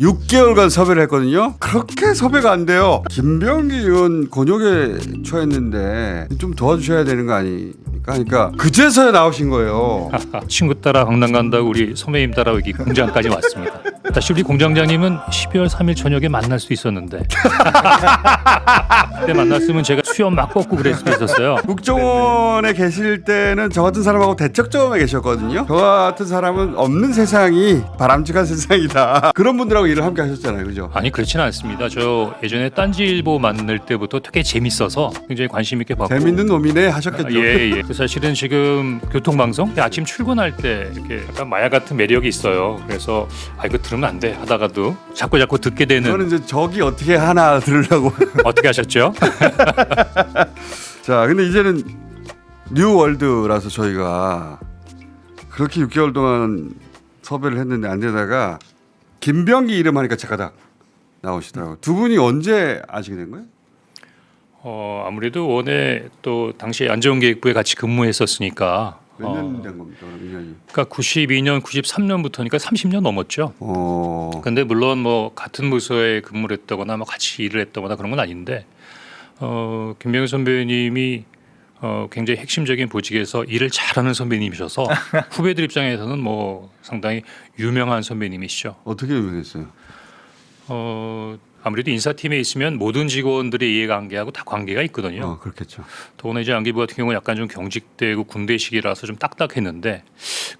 6개월간 섭외를 했거든요. 그렇게 섭외가 안 돼요. 김병기 의원 곤욕에 처했는데 좀 도와주셔야 되는 거 아닙니 까? 그러니까 그제서야 나오신 거예요. 친구 따라 강남 간다고 우리 선배님 따라 여기 공장까지 왔습니다. 사실 우리 공장장님은 12월 3일 저녁에 만날 수도 있었는데 그때 만났으면 제가 수염 막 꺾고 그럴 수도 있었어요. 국정원에 계실 때는 저 같은 사람하고 대척점에 계셨거든요. 저 같은 사람은 없는 세상이 바람직한 세상이다. 그런 분들하고 일을 함께 하셨잖아요. 그죠? 아니 그렇지는 않습니다. 저 예전에 딴지일보 만날 때부터 되게 재밌어서 굉장히 관심 있게 봤고 재밌는 놈이네 하셨겠죠. 예, 예. 그 사실은 지금 교통방송 아침 출근할 때 이렇게 약간 마약 같은 매력이 있어요. 그래서 아 이거 들으면 안 돼 하다가도 자꾸 자꾸 듣게 되는 저는 이제 저기 어떻게 하나 들으려고. 어떻게 하셨죠? 자, 근데 이제는 뉴 월드라서 저희가 그렇게 6개월 동안 섭외를 했는데 안 되다가 김병기 이름 하니까 착가닥 나오시더라고요. 두 분이 언제 아시게 된 거예요? 어 아무래도 원에 또 당시에 안전계획부에 같이 근무했었으니까 몇 어, 년된 겁니까? 그럼 2년이. 그러니까 92년, 93년부터니까 30년 넘었죠. 어. 근데 물론 뭐 같은 부서에 근무를 했다거나 뭐 같이 일을 했다거나 그런 건 아닌데 어 김병현 선배님이 어 굉장히 핵심적인 보직에서 일을 잘하는 선배님이셔서 후배들 입장에서는 뭐 상당히 유명한 선배님이시죠. 어떻게 유명했어요? 어 아무래도 인사팀에 있으면 모든 직원들의 이해관계하고 다 관계가 있거든요. 어, 그렇겠죠. 더구나 이제 안기부 같은 경우는 약간 좀 경직되고 군대식이라서 좀 딱딱했는데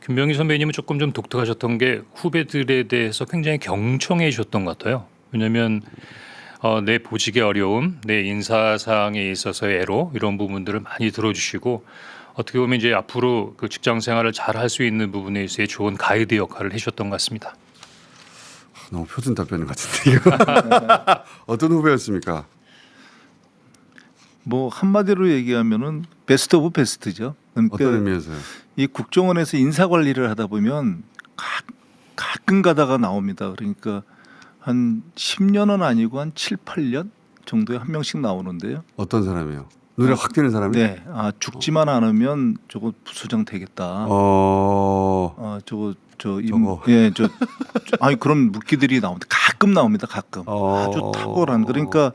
김병희 선배님은 조금 좀 독특하셨던 게 후배들에 대해서 굉장히 경청해 주셨던 것 같아요. 왜냐하면 어, 내 보직의 어려움, 내 인사상에 있어서의 애로 이런 부분들을 많이 들어주시고 어떻게 보면 이제 앞으로 그 직장 생활을 잘 할 수 있는 부분에 있어서 좋은 가이드 역할을 해주셨던 것 같습니다. 너무 표준 답변 같은데 이거. 어떤 후배였습니까? 뭐 한마디로 얘기하면은 베스트 오브 베스트죠. 어떤 그러니까 의미에서요? 이 국정원에서 인사 관리를 하다 보면 가, 가끔 가다가 나옵니다. 그러니까 한 10년은 아니고 한 7, 8년 정도에 한 명씩 나오는데요. 어떤 사람이요? 눈에 확 띄는 사람이? 네, 아 죽지만 않으면 저거 부소장 되겠다. 어. 아 저거 저 임- 저거. 예, 저, 저 아니 그런 묵기들이 나옵니다. 가끔 나옵니다. 가끔 어. 아주 탁월한 그러니까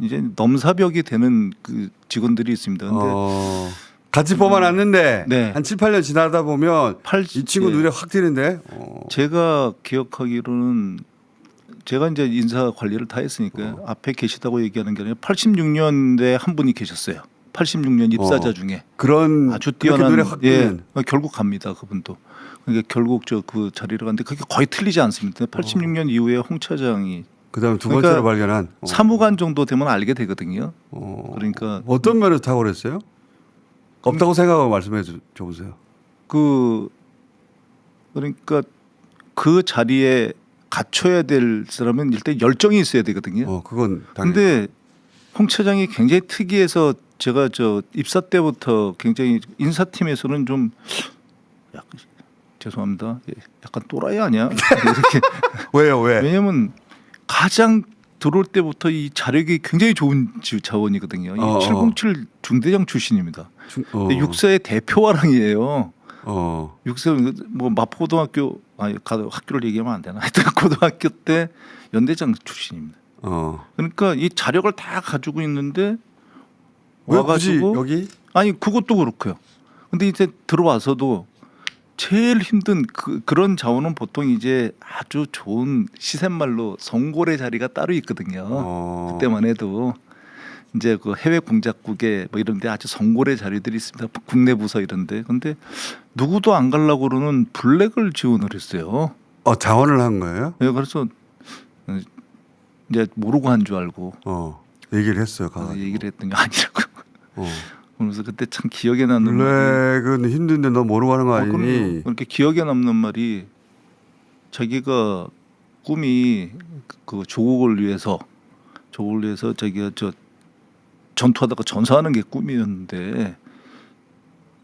이제 넘사벽이 되는 그 직원들이 있습니다. 근데 어. 같이 뽑아놨는데 네. 한 7, 8년 지나다 보면 팔- 이 친구 예. 눈에 확 띄는데 어. 제가 기억하기로는 제가 이제 인사 관리를 다 했으니까 앞에 계시다고 얘기하는 게 아니라 86년대 한 분이 계셨어요. 86년 입사자 어. 중에 그런 아주 뛰어난 예 띄는 결국 갑니다 그분도 그러니까 결국 저 그 자리를 갔는데 그게 거의 틀리지 않습니다. 86년 이후에 홍 차장이 그다음에 두 그러니까 번째로 발견한 어. 사무관 정도 되면 알게 되거든요. 어. 그러니까 어떤 면에서 탁월했어요? 없다고 생각하고 말씀해 주- 줘보세요. 그 그러니까 그 자리에 갖춰야 될 사람은 일단 열정이 있어야 되거든요. 어, 그건 당연히. 근데 홍 차장이 굉장히 특이해서 제가 저 입사 때부터 굉장히 인사팀에서는 좀 약간 죄송합니다. 예, 약간 또라이 아니야? 이렇게 왜요, 왜? 왜냐면 가장 들어올 때부터 이 자력이 굉장히 좋은 지- 자원이거든요. 이 어, 어. 707 중대장 출신입니다. 중- 어. 육사의 대표 화랑이에요. 어. 육사 뭐 마포고등학교 아니 가- 학교를 얘기하면 안 되나? 하여튼 고등학교 때 연대장 출신입니다. 어. 그러니까 이 자력을 다 가지고 있는데 와가지고 여기? 아니 그것도 그렇고요. 근데 이제 들어와서도 제일 힘든 그, 그런 자원은 보통 이제 아주 좋은 시샘말로 성골의 자리가 따로 있거든요. 어. 그때만 해도 이제 그 해외 공작국에 뭐 이런데 아주 성골의 자리들이 있습니다. 국내 부서 이런데 근데 누구도 안 가려고 그러는 블랙을 지원을 했어요. 어, 자원을 한 거예요? 예, 그래서 어, 이제 모르고 한 줄 알고 어. 얘기를 했어요, 가서. 얘기를 했더니 아니라고. 어. 그러면서 그때 참 기억에 남는 말이 블랙은 힘든데 너 모르고 하는 거 어, 아니니? 그럼요. 그렇게 기억에 남는 말이 자기가 꿈이 그 조국을 위해서 조국을 위해서 자기가 저 전투하다가 전사하는 게 꿈이었는데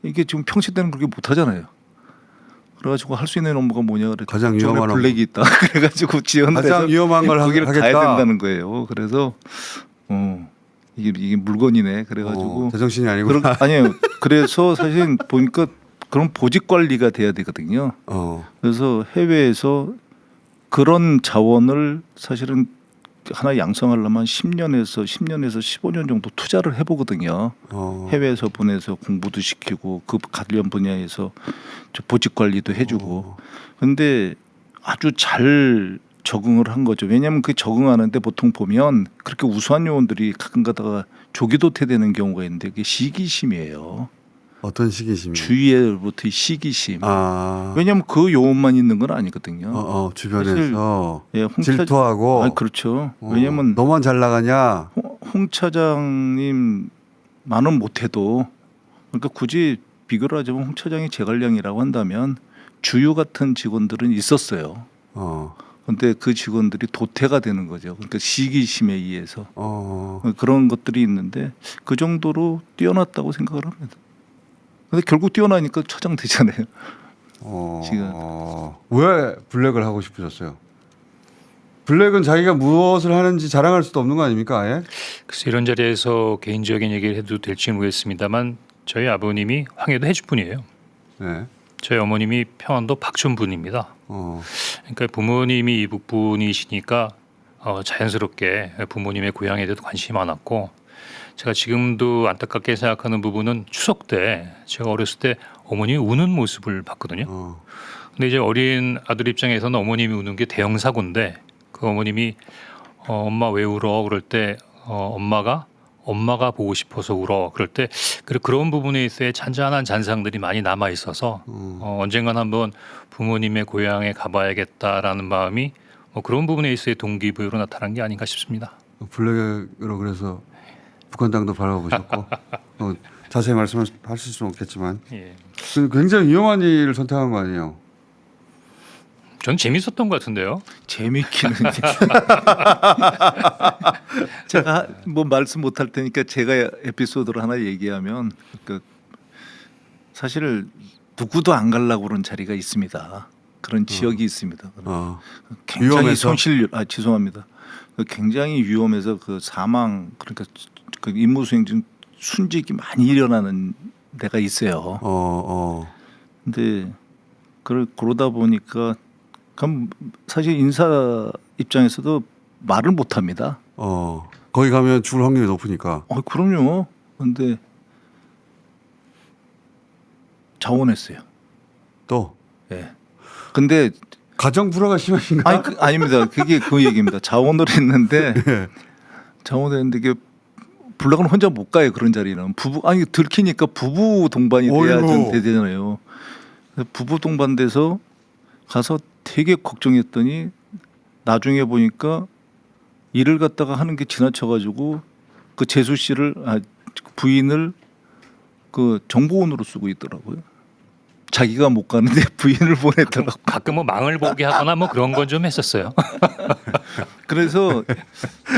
이게 지금 평시 때는 그렇게 못 하잖아요. 그래가지고 할 수 있는 업무가 뭐냐 그래 가장 위험한 블랙이 있다 그래가지고 해서 가장 위험한 걸 하- 거기를 가야 하겠다. 된다는 거예요. 그래서 어 이게 이게 물건이네 그래가지고 어, 제정신이 아니고. 그런 아니에요. 그래서 사실 보니까 그런 보직 관리가 돼야 되거든요. 어. 그래서 해외에서 그런 자원을 사실은 하나 양성하려면 10년에서 10년에서 15년 정도 투자를 해보거든요. 어. 해외에서 보내서 공부도 시키고 그 관련 분야에서 저 보직 관리도 해주고. 어. 근데 아주 잘 적응을 한 거죠. 왜냐하면 그 적응하는데 보통 보면 그렇게 우수한 요원들이 가끔 가다가 조기도 퇴되는 경우가 있는데 그게 시기심이에요. 어떤 시기심이? 주위에로부터의 시기심. 아. 왜냐하면 그 요원만 있는 건 아니거든요. 어, 어, 주변에서 예, 홍 차... 질투하고. 아, 그렇죠. 어, 왜냐하면 너만 잘 나가냐? 홍, 홍 차장님 만은 못해도 그러니까 굳이 비교를 하자면 홍 차장이 제갈량이라고 한다면 주유 같은 직원들은 있었어요. 어. 근데 그 직원들이 도태가 되는 거죠. 그러니까 시기심에 의해서 어. 그런 것들이 있는데 그 정도로 뛰어났다고 생각을 합니다. 근데 결국 뛰어나니까 차장 되잖아요. 어. 지금. 어. 왜 블랙을 하고 싶으셨어요? 블랙은 자기가 무엇을 하는지 자랑할 수도 없는 거 아닙니까? 아예? 그래서 이런 자리에서 개인적인 얘기를 해도 될지 모르겠습니다만 저희 아버님이 황해도 해주 분이에요. 네. 저희 어머님이 평안도 박천 분입니다. 어. 그러니까 부모님이 이북 분이시니까 어, 자연스럽게 부모님의 고향에 대해서 관심이 많았고 제가 지금도 안타깝게 생각하는 부분은 추석 때 제가 어렸을 때 어머님이 우는 모습을 봤거든요. 어. 근데 이제 어린 아들 입장에서는 어머님이 우는 게 대형 사고인데 그 어머님이 어, 엄마 왜 울어 그럴 때 어, 엄마가 엄마가 보고 싶어서 울어 그럴 때 그래 그런 부분에 있어야 잔잔한 잔상들이 많이 남아 있어서 음. 어, 언젠간 한번 부모님의 고향에 가봐야겠다라는 마음이 뭐 그런 부분에 있어야 동기부여로 나타난 게 아닌가 싶습니다. 블랙으로 그래서 북한 땅도 바라보셨고 어, 자세히 말씀하실 수는 없겠지만 예. 그 굉장히 위험한 일을 선택한 거 아니에요? 전 재밌었던 것 같은데요. 재밌기는 제가 뭐 말씀 못 할 테니까 제가 에피소드를 하나 얘기하면 그 사실 누구도 안 가려고 그런 자리가 있습니다. 그런 지역이 있습니다. 어. 굉장히 위험해서? 손실 아 죄송합니다. 그 굉장히 위험해서 그 사망 그러니까 그 임무 수행 중 순직이 많이 일어나는 데가 있어요. 어. 어. 근데 그러, 그러다 보니까 그럼 사실 인사 입장에서도 말을 못 합니다. 어. 거기 가면 죽을 확률이 높으니까. 어, 그럼요. 근데 자원했어요. 또 예. 근데 가정 불화가 심하신가? 아니 그, 아닙니다. 그게 그 얘기입니다. 자원을 했는데 예. 자원을 했는데 이게 블락은 혼자 못 가요 그런 자리는 부부 아니 들키니까 부부 동반이 돼야 어이구. 좀 되잖아요. 그래서 부부 동반돼서 가서 되게 걱정했더니 나중에 보니까 일을 갖다가 하는 게 지나쳐가지고 그 재수 씨를 아 부인을 그 정보원으로 쓰고 있더라고요. 자기가 못 가는데 부인을 보냈더라고. 가끔 뭐 망을 보게 하거나 뭐 그런 건 좀 했었어요. 그래서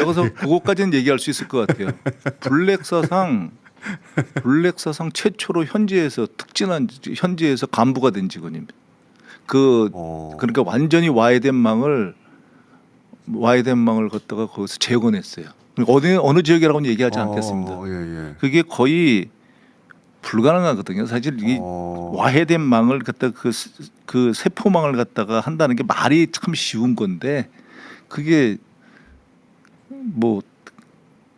여기서 그것까지는 얘기할 수 있을 것 같아요. 블랙 사상 블랙 사상 최초로 현지에서 특진한 현지에서 간부가 된 직원입니다. 그 어. 그러니까 완전히 와해된 망을 와해된 망을 갖다가 거기서 재건했어요. 어느 어느 지역이라고는 얘기하지 않겠습니다. 어, 예, 예. 그게 거의 불가능하거든요. 사실 이 어. 와해된 망을 갖다 그, 그 세포망을 갖다가 한다는 게 말이 참 쉬운 건데 그게 뭐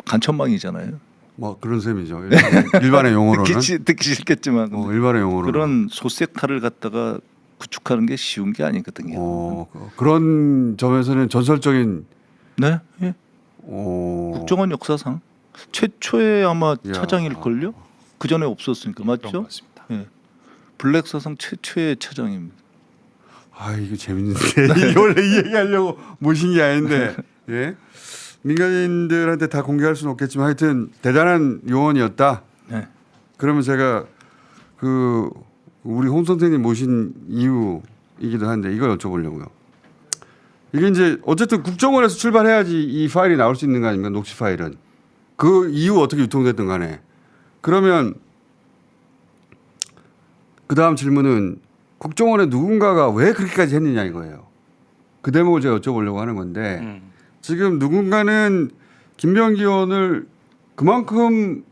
간천망이잖아요. 뭐 그런 셈이죠. 일반- 일반의 용어로는. 듣기, 싫- 듣기 싫겠지만 어, 일반의 용어로는. 그런 소색탈을 갖다가 구축하는 게 쉬운 게 아니거든요. 어, 그- 그런 점에서는 전설적인 네, 예. 어, 국정원 역사상 최초의 아마 이야. 차장일 걸요. 그 전에 없었으니까 맞죠? 것 같습니다. 예. 블랙 사상 최초의 차장입니다. 아 이거 재밌는데 원래 이 얘기하려고 모신 게 아닌데 예 민간인들한테 다 공개할 수는 없겠지만 하여튼 대단한 요원이었다. 네. 그러면 제가 그 우리 홍 선생님 모신 이유이기도 한데 이걸 여쭤보려고요. 이게 이제 어쨌든 국정원에서 출발해야지 이 파일이 나올 수 있는 거 아닙니까? 녹취 파일은 그 이후 어떻게 유통됐든 간에 그러면 그 다음 질문은 국정원의 누군가가 왜 그렇게까지 했느냐 이거예요. 그 대목을 제가 여쭤보려고 하는 건데 음. 지금 누군가는 김병기 의원을 그만큼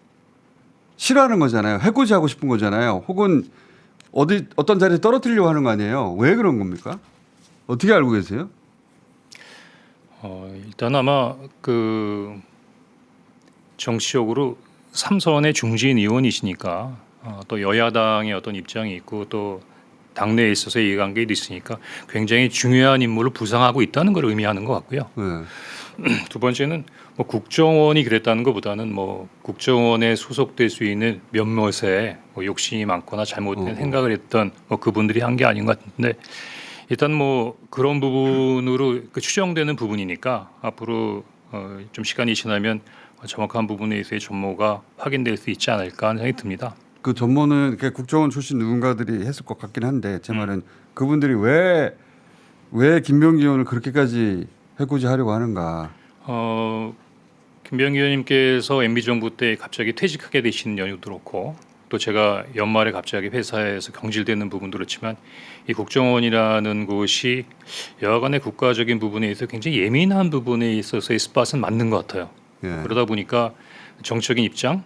싫어하는 거잖아요. 해코지하고 싶은 거잖아요. 혹은 어디 어떤 자리에 떨어뜨리려고 하는 거 아니에요. 왜 그런 겁니까? 어떻게 알고 계세요? 어, 일단 아마 그 정치적으로 삼선의 중진 의원이시니까 어, 또 여야당의 어떤 입장이 있고 또 당내에 있어서의 이해관계도 있으니까 굉장히 중요한 임무를 부상하고 있다는 걸 의미하는 것 같고요. 네. 두 번째는 뭐 국정원이 그랬다는 것보다는 뭐 국정원에 소속될 수 있는 몇몇의 뭐 욕심이 많거나 잘못된 어. 생각을 했던 뭐 그분들이 한 게 아닌 것 같은데 일단 뭐 그런 부분으로 그 추정되는 부분이니까 앞으로 어, 좀 시간이 지나면 정확한 부분에 대해서의 전모가 확인될 수 있지 않을까 하는 생각이 듭니다. 그 전모는 국정원 출신 누군가들이 했을 것 같긴 한데 음. 제 말은 그분들이 왜 왜 김병기 의원을 그렇게까지 해코지 하려고 하는가? 어, 김병기 의원님께서 MB 정부 때 갑자기 퇴직하게 되신 연유도 그렇고 또 제가 연말에 갑자기 회사에서 경질되는 부분도 그렇지만 이 국정원이라는 곳이 여하간의 국가적인 부분에 있어서 굉장히 예민한 부분에 있어서의 스팟은 맞는 것 같아요. 예. 그러다 보니까 정책적인 입장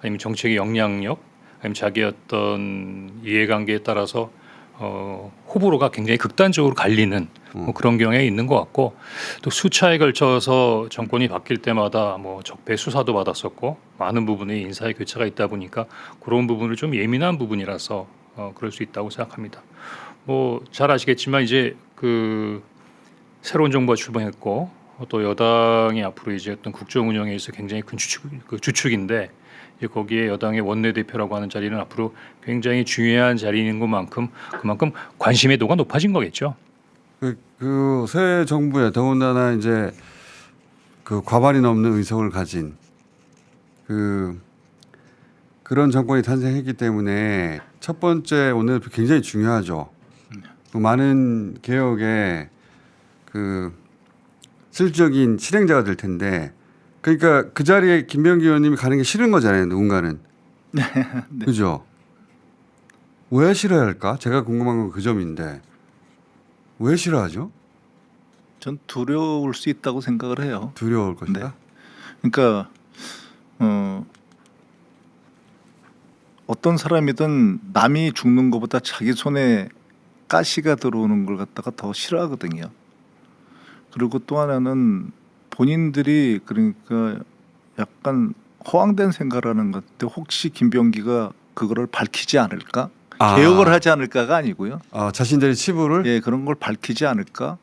아니면 정책의 영향력 아니면 자기의 어떤 이해관계에 따라서 어, 호불호가 굉장히 극단적으로 갈리는 뭐 그런 경향이 있는 것 같고 또 수차에 걸쳐서 정권이 바뀔 때마다 뭐 적폐 수사도 받았었고 많은 부분에 인사의 교체가 있다 보니까 그런 부분을 좀 예민한 부분이라서 어, 그럴 수 있다고 생각합니다. 뭐 잘 아시겠지만 이제 그 새로운 정부가 출범했고 또 여당이 앞으로 이제 어떤 국정 운영에 있어 굉장히 큰 주축 그 주축인데 이제 거기에 여당의 원내대표라고 하는 자리는 앞으로 굉장히 중요한 자리인 것만큼 그만큼 관심의 도가 높아진 거겠죠. 그새 정부에 더군다나 이제 그 과반이 넘는 의석을 가진 그 그런 정권이 탄생했기 때문에 첫 번째 원내대표 굉장히 중요하죠. 그 많은 개혁에 그 실질적인 실행자가 될 텐데 그러니까 그 자리에 김병기 의원님이 가는 게 싫은 거잖아요. 누군가는 그죠? 왜 싫어야 할까? 제가 궁금한 건 그 점인데 왜 싫어하죠? 전 두려울 수 있다고 생각을 해요. 두려울 것이다. 그러니까 어, 어떤 사람이든 남이 죽는 것보다 자기 손에 가시가 들어오는 걸 갖다가 더 싫어하거든요. 그리고 또 하나는 본인들이 그러니까 약간 허황된 생각을 하는 것 같아. 혹시 김병기가 그거를 밝히지 않을까? 아. 개혁을 하지 않을까가 아니고요. 어, 자신들의 치부를 예, 그런 걸 밝히지 않을까?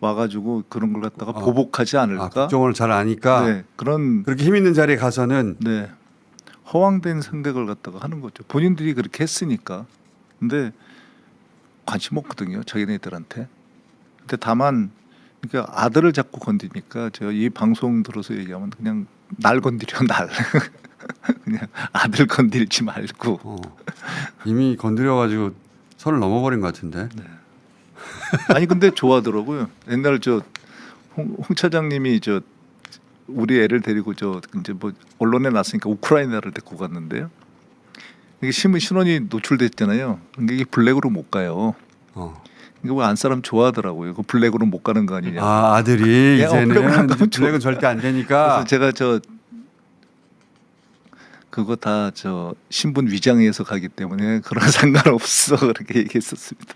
와가지고 그런 걸 갖다가 어. 보복하지 아, 않을까? 국정원을 잘 아니까 네, 그런 그렇게 힘 있는 자리에 가서는 네 허황된 생각을 갖다가 하는 거죠. 본인들이 그렇게 했으니까. 근데 관심 없거든요. 자기네들한테. 근데 다만 그러니까 아들을 자꾸 건드니까 제가 이 방송 들어서 얘기하면 그냥 날 건드려 날. 그냥 아들 건들지 말고. 어, 이미 건드려가지고 선을 넘어버린 것 같은데. 아니 근데 좋아하더라고요. 옛날 저홍 홍 차장님이 저 우리 애를 데리고 저 이제 뭐 언론에 났으니까 우크라이나를 데리고 갔는데요. 이게 신문 신원이 노출됐잖아요. 근데 이게 블랙으로 못 가요. 어. 이거 뭐안 사람 좋아하더라고요. 그 블랙으로 못 가는 거 아니냐. 아 아들이 예, 어, 블랙은 이제는 블랙은 절대 안 그래서 되니까. 제가 저 그거 다 저 신분 위장해서 가기 때문에 그런 상관없어 그렇게 얘기했었습니다.